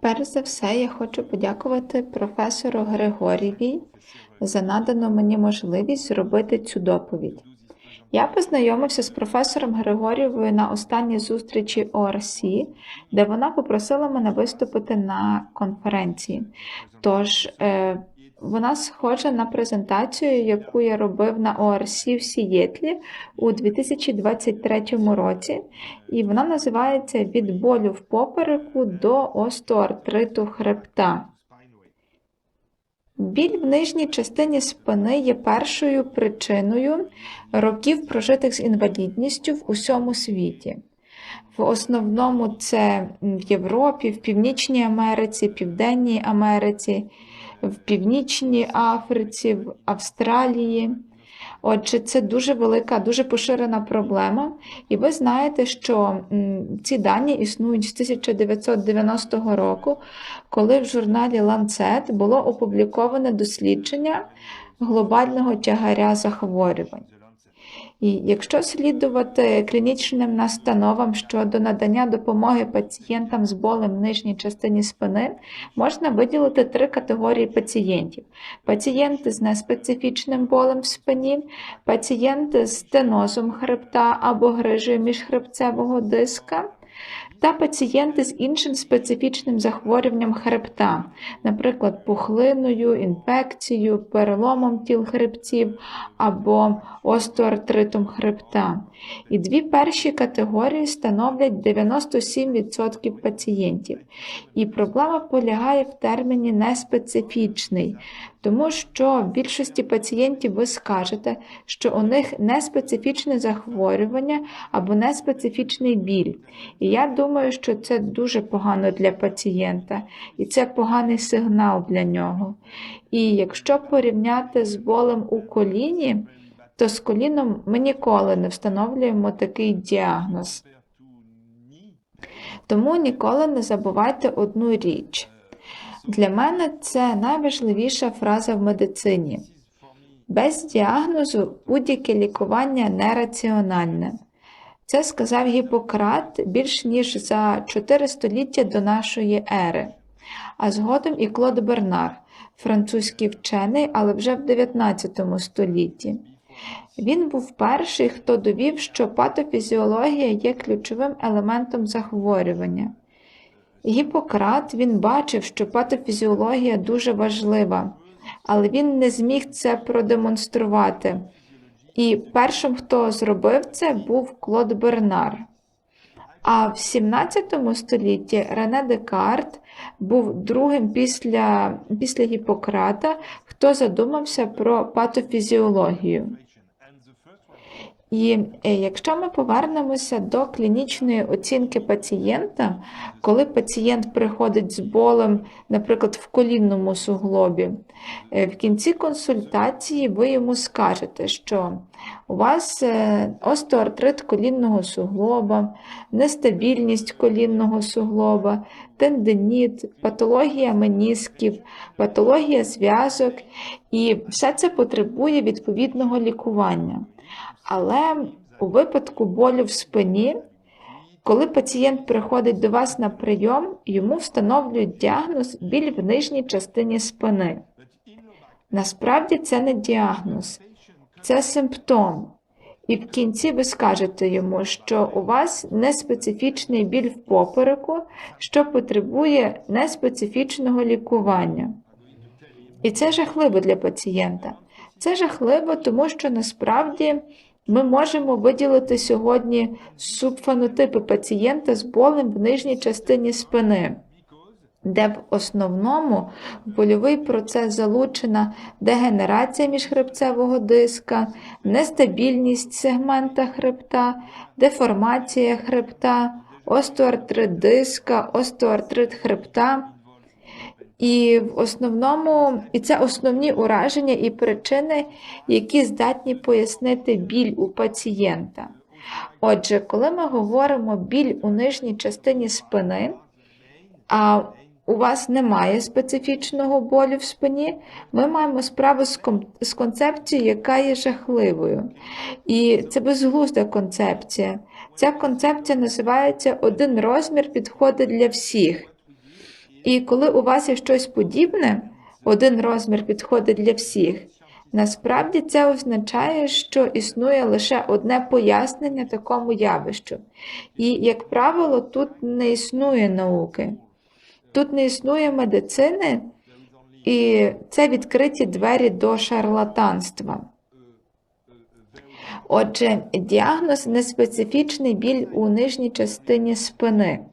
Перш за все, я хочу подякувати професору Григорєвій за надану мені можливість зробити цю доповідь. Я познайомився з професором Григорєвою на останній зустрічі ОРСІ, де вона попросила мене виступити на конференції. Тож е, вона схожа на презентацію, яку я робив на ОРС в Сієтлі у 2023 році, і вона називається Від болю в попереку до остеоартриту хребта. Біль в нижній частині спини є першою причиною років, прожитих з інвалідністю в усьому світі. В основному це в Європі, в Північній Америці, Південній Америці, в Північній Африці, в Австралії. Отже, це дуже велика, дуже поширена проблема. І ви знаєте, що ці дані існують з 1990 року, коли в журналі Lancet було опубліковане дослідження глобального тягаря захворювань. І якщо слідувати клінічним настановам щодо надання допомоги пацієнтам з болем в нижній частині спини, можна виділити три категорії пацієнтів: пацієнти з неспецифічним болем в спині, пацієнти з стенозом хребта або грижею міжхребцевого диска. Та пацієнти з іншим специфічним захворюванням хребта, наприклад, пухлиною, інфекцією, переломом тіл хребців або остеоартритом хребта. І дві перші категорії становлять 97% пацієнтів. І проблема полягає в терміні неспецифічний, тому що в більшості пацієнтів ви скажете, що у них неспецифічне захворювання або неспецифічний біль. І я думаю, що це дуже погано для пацієнта, і це поганий сигнал для нього. І якщо порівняти з болем у коліні, то з коліном ми ніколи не встановлюємо такий діагноз. Тому ніколи не забувайте одну річ. Для мене це найважливіша фраза в медицині. Без діагнозу будь-яке лікування нераціональне. Це сказав Гіппократ більш ніж за 4 століття до нашої ери, а згодом і Клод Бернар, французький вчений, але вже в 19 столітті. Він був перший, хто довів, що патофізіологія є ключовим елементом захворювання. Гіппократ він бачив, що патофізіологія дуже важлива, але він не зміг це продемонструвати. І першим, хто зробив це, був Клод Бернар. А в 17 столітті Рене Декарт був другим після, після Гіппократа, хто задумався про патофізіологію. І е, якщо ми повернемося до клінічної оцінки пацієнта, коли пацієнт приходить з болем, наприклад, в колінному суглобі, е, в кінці консультації ви йому скажете, що у вас е, остеоартрит колінного суглоба, нестабільність колінного суглоба, тендиніт, патологія менісків, патологія зв'язок, і все це потребує відповідного лікування. Але у випадку болю в спині, коли пацієнт приходить до вас на прийом, йому встановлюють діагноз біль в нижній частині спини. Насправді це не діагноз, це симптом. І в кінці ви скажете йому, що у вас неспецифічний біль в попереку, що потребує неспецифічного лікування. І це жахливо для пацієнта. Це жахливо, тому що насправді ми можемо виділити сьогодні субфенотипи пацієнта з болем в нижній частині спини, де в основному в больовий процес залучена дегенерація міжхребцевого диска, нестабільність сегмента хребта, деформація хребта, остеоартрит диска, остеоартрит хребта. І в основному, і це основні ураження і причини, які здатні пояснити біль у пацієнта. Отже, коли ми говоримо біль у нижній частині спини, а у вас немає специфічного болю в спині, ми маємо справу з, концепцією, яка є жахливою. І це безглузда концепція. Ця концепція називається один розмір підходить для всіх. І коли у вас є щось подібне, один розмір підходить для всіх. Насправді це означає, що існує лише одне пояснення такому явищу. І, як правило, тут не існує науки, тут не існує медицини, і це відкриті двері до шарлатанства. Отже, діагноз неспецифічний біль у нижній частині спини.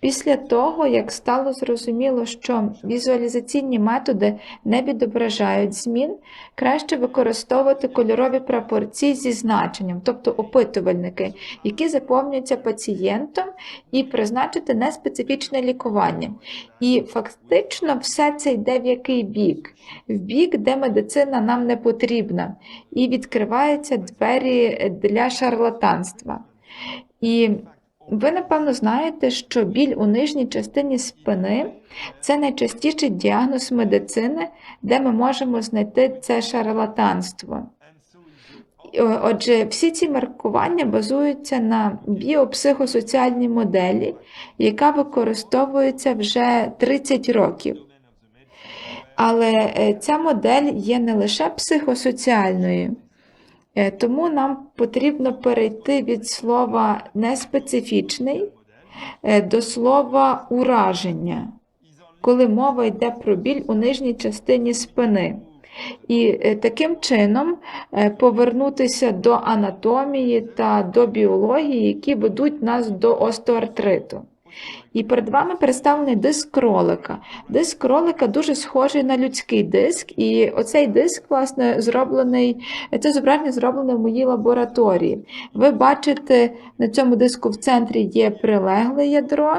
Після того, як стало зрозуміло, що візуалізаційні методи не відображають змін, краще використовувати кольорові прапорці зі значенням, тобто опитувальники, які заповнюються пацієнтом, і призначити неспецифічне лікування. І фактично все це йде в який бік? В бік, де медицина нам не потрібна, і відкриваються двері для шарлатанства. І ви, напевно, знаєте, що біль у нижній частині спини це найчастіший діагноз медицини, де ми можемо знайти це шарлатанство. Отже, всі ці маркування базуються на біопсихосоціальній моделі, яка використовується вже 30 років. Але е, ця модель є не лише психосоціальною, тому нам потрібно перейти від слова неспецифічний е, до слова ураження, коли мова йде про біль у нижній частині спини. І е, таким чином е, повернутися до анатомії та до біології, які ведуть нас до остеоартриту. І перед вами представлений диск кролика. Диск кролика дуже схожий на людський диск, і оцей диск, власне, зроблений, це зображення зроблене в моїй лабораторії. Ви бачите, на цьому диску в центрі є прилегле ядро.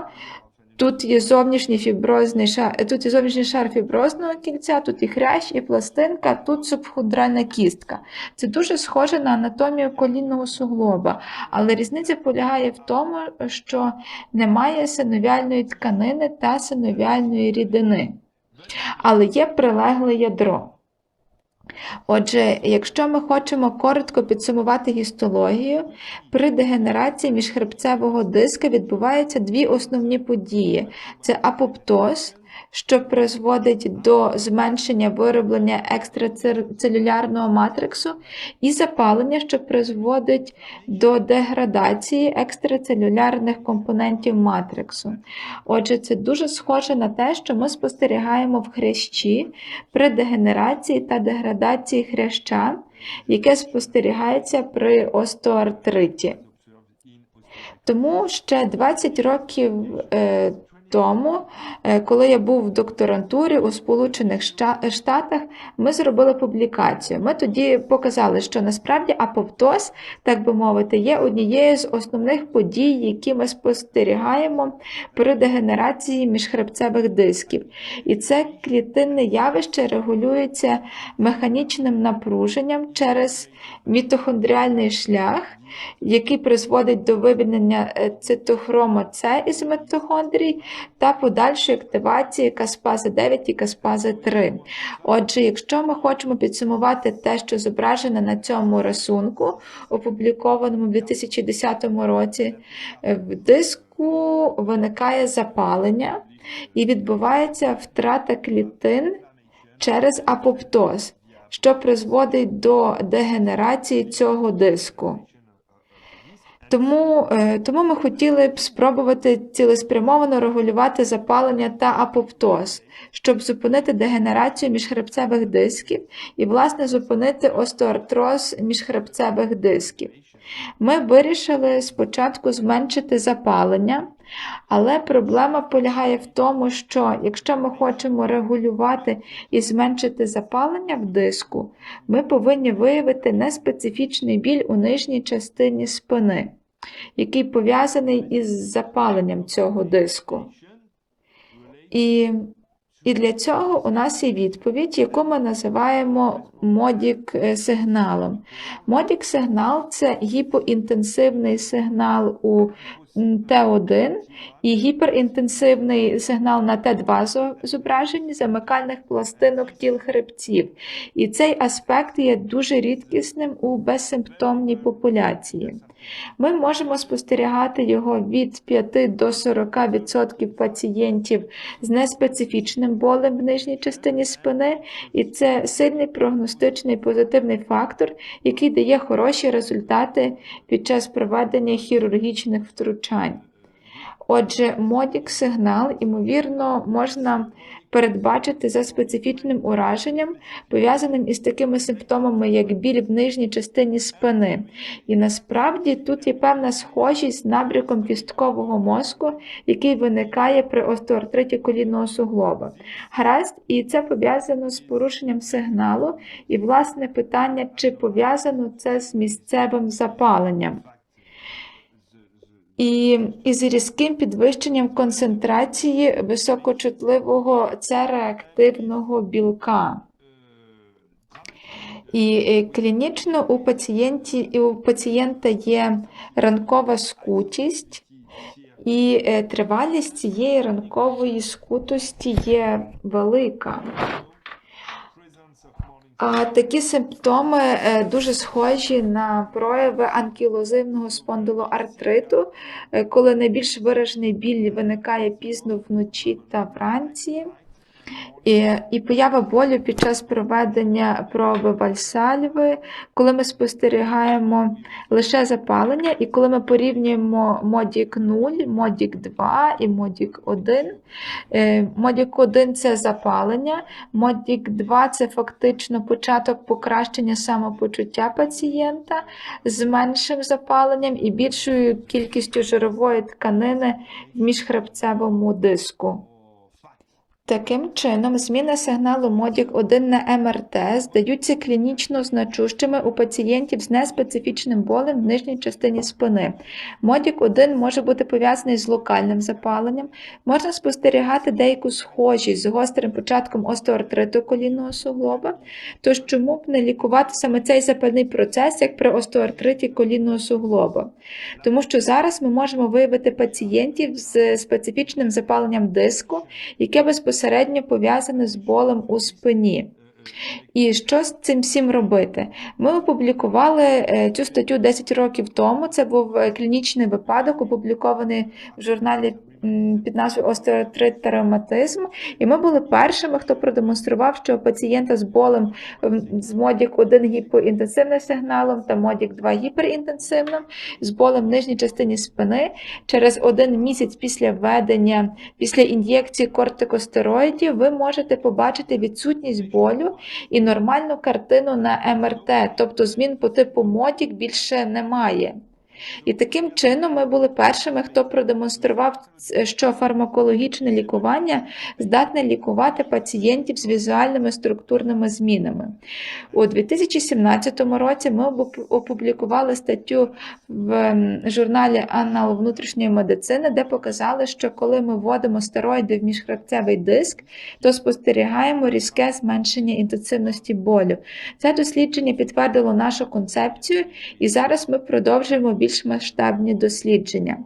Тут є зовнішній фіброзний шар, тут є зовнішній шар фіброзного кільця, тут і хрящ, і пластинка, тут субхондральна кістка. Це дуже схоже на анатомію колінного суглоба, але різниця полягає в тому, що немає синовіальної тканини та синовіальної рідини, але є прилегле ядро. Отже, якщо ми хочемо коротко підсумувати гістологію, при дегенерації міжхребцевого диска відбуваються дві основні події: це апоптоз, що призводить до зменшення вироблення екстрацелюлярного матриксу, і запалення, що призводить до деградації екстрацелюлярних компонентів матриксу. Отже, це дуже схоже на те, що ми спостерігаємо в хрящі при дегенерації та деградації хряща, яке спостерігається при остеоартриті. Тому ще 20 років е, тому, е, коли я був в докторантурі у Сполучених Штатах, ми зробили публікацію. Ми тоді показали, що насправді апоптоз, так би мовити, є однією з основних подій, які ми спостерігаємо при дегенерації міжхребцевих дисків. І це клітинне явище регулюється механічним напруженням через мітохондріальний шлях, який призводить до вивільнення е, цитохрома С із митохондрій та подальшої активації каспази 9 і каспази 3. Отже, якщо ми хочемо підсумувати те, що зображено на цьому рисунку, опублікованому в 2010 році, е, в диску виникає запалення і відбувається втрата клітин через апоптоз, що призводить до дегенерації цього диску. Тому, е, тому ми хотіли б спробувати цілеспрямовано регулювати запалення та апоптоз, щоб зупинити дегенерацію міжхребцевих дисків і, власне, зупинити остеоартроз міжхребцевих дисків. Ми вирішили спочатку зменшити запалення, але проблема полягає в тому, що якщо ми хочемо регулювати і зменшити запалення в диску, ми повинні виявити неспецифічний біль у нижній частині спини, який пов'язаний із запаленням цього диску. І, і для цього у нас є відповідь, яку ми називаємо модік е, сигналом. Модік сигнал це гіпоінтенсивний сигнал у Т1 і гіперінтенсивний сигнал на Т2 зо- зображенні замикальних пластинок тіл хребців. І цей аспект є дуже рідкісним у безсимптомній популяції. Ми можемо спостерігати його від 5 до 40% пацієнтів з неспецифічним болем в нижній частині спини, і це сильний прогностичний позитивний фактор, який дає хороші результати під час проведення хірургічних втручань. Отже, модік сигнал, ймовірно, можна передбачити за специфічним ураженням, пов'язаним із такими симптомами, як біль в нижній частині спини. І насправді тут є певна схожість з набряком кісткового мозку, який виникає при остеоартриті колінного суглоба. Гаразд, і це пов'язано з порушенням сигналу, і власне питання, чи пов'язано це з місцевим запаленням. І із різким підвищенням концентрації високочутливого цереактивного білка. І е, клінічно у пацієнті, і у пацієнта є ранкова скутість, і е, тривалість цієї ранкової скутості є велика. Такі симптоми е, дуже схожі на прояви анкілозивного спондилоартриту, е, коли найбільш виражений біль виникає пізно вночі та вранці. І, і поява болю під час проведення проби вальсальви, коли ми спостерігаємо лише запалення, і коли ми порівнюємо модік 0, модік 2 і модік 1. Е, Модік 1 це запалення, модік 2 це фактично початок покращення самопочуття пацієнта з меншим запаленням і більшою кількістю жирової тканини в міжхребцевому диску. Таким чином, зміни сигналу MODIC-1 на МРТ здаються клінічно значущими у пацієнтів з неспецифічним болем в нижній частині спини. MODIC-1 може бути пов'язаний з локальним запаленням, можна спостерігати деяку схожість з гострим початком остеоартриту колінного суглоба, тож чому б не лікувати саме цей запальний процес, як при остеоартриті колінного суглоба? Тому що зараз ми можемо виявити пацієнтів з специфічним запаленням диску, яке безпосередньо пов'язане з болем у спині. І що з цим всім робити? Ми опублікували е, цю статтю 10 років тому. Це був е, клінічний випадок, опублікований в журналі під назвою Остеоартрит та. І ми були першими, хто продемонстрував, що пацієнта з болем з модік 1 гіпоінтенсивним сигналом та модік 2 гіперінтенсивним, з болем в нижній частині спини через один місяць після введення, після ін'єкції кортикостероїдів, ви можете побачити відсутність болю і нормальну картину на МРТ, тобто змін по типу модік більше немає. І таким чином ми були першими, хто продемонстрував, що фармакологічне лікування здатне лікувати пацієнтів з візуальними структурними змінами. У 2017 році ми опублікували статтю в журналі Анал внутрішньої медицини, де показали, що коли ми вводимо стероїди в міжхребцевий диск, то спостерігаємо різке зменшення інтенсивності болю. Це дослідження підтвердило нашу концепцію, і зараз ми продовжуємо більш більш масштабні дослідження.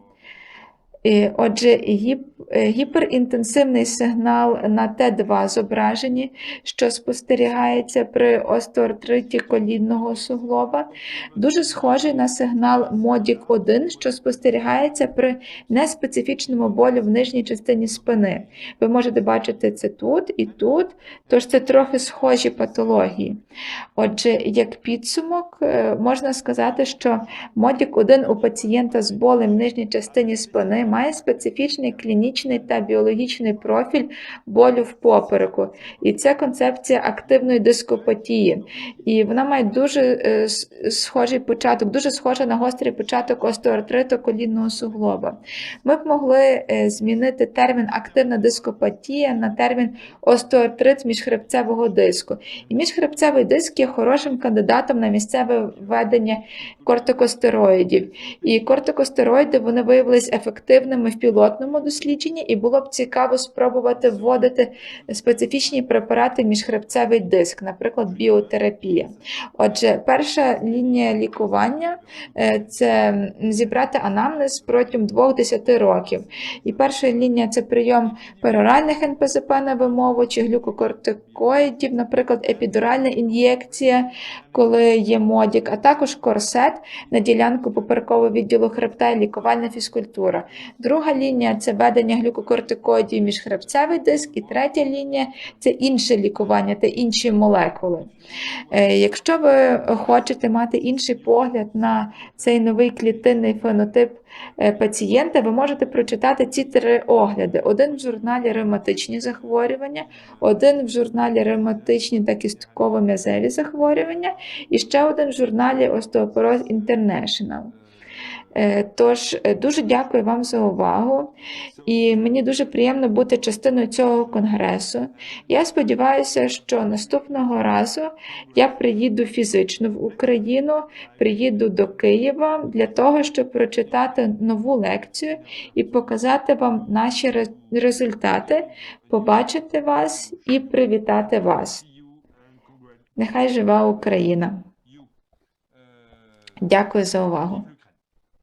Отже, е, гіперінтенсивний сигнал на Т2 зображені, що спостерігається при остеоартриті колінного суглоба, дуже схожий на сигнал модік 1 що спостерігається при неспецифічному болю в нижній частині спини. Ви можете бачити це тут і тут, тож це трохи схожі патології. Отже, як підсумок, е, можна сказати, що модік 1 у пацієнта з болем в нижній частині спини має специфічний клінічний та біологічний профіль болю в попереку. І це концепція активної дископатії. І вона має дуже е, схожий початок, дуже схожа на гострий початок остеоартриту колінного суглоба. Ми б могли е, змінити термін активна дископатія на термін остеоартрит міжхребцевого диску. І міжхребцевий диск є хорошим кандидатом на місцеве введення кортикостероїдів. І кортикостероїди вони виявилися ефективними ефективними в пілотному дослідженні, і було б цікаво спробувати вводити специфічні препарати в міжхребцевий диск, наприклад, біотерапія. Отже, перша лінія лікування е, це зібрати анамнез протягом 2-10 років. І перша лінія це прийом пероральних НПЗП на вимову чи глюкокортикоїдів, наприклад, епідуральна ін'єкція, коли є модік, а також корсет на ділянку поперекового відділу хребта і лікувальна фізкультура. Друга лінія це введення глюкокортикоїдів міжхребцевий диск, і третя лінія це інше лікування та інші молекули. Е, Якщо ви хочете мати інший погляд на цей новий клітинний фенотип е, пацієнта, ви можете прочитати ці три огляди: один в журналі ревматичні захворювання, один в журналі ревматичні та кістково-м'язеві захворювання, і ще один в журналі Osteoporosis International. Е, Тож е, дуже дякую вам за увагу, і мені дуже приємно бути частиною цього конгресу. Я сподіваюся, що наступного разу я приїду фізично в Україну, приїду до Києва для того, щоб прочитати нову лекцію і показати вам наші результати, побачити вас і привітати вас. Нехай жива Україна! Дякую за увагу.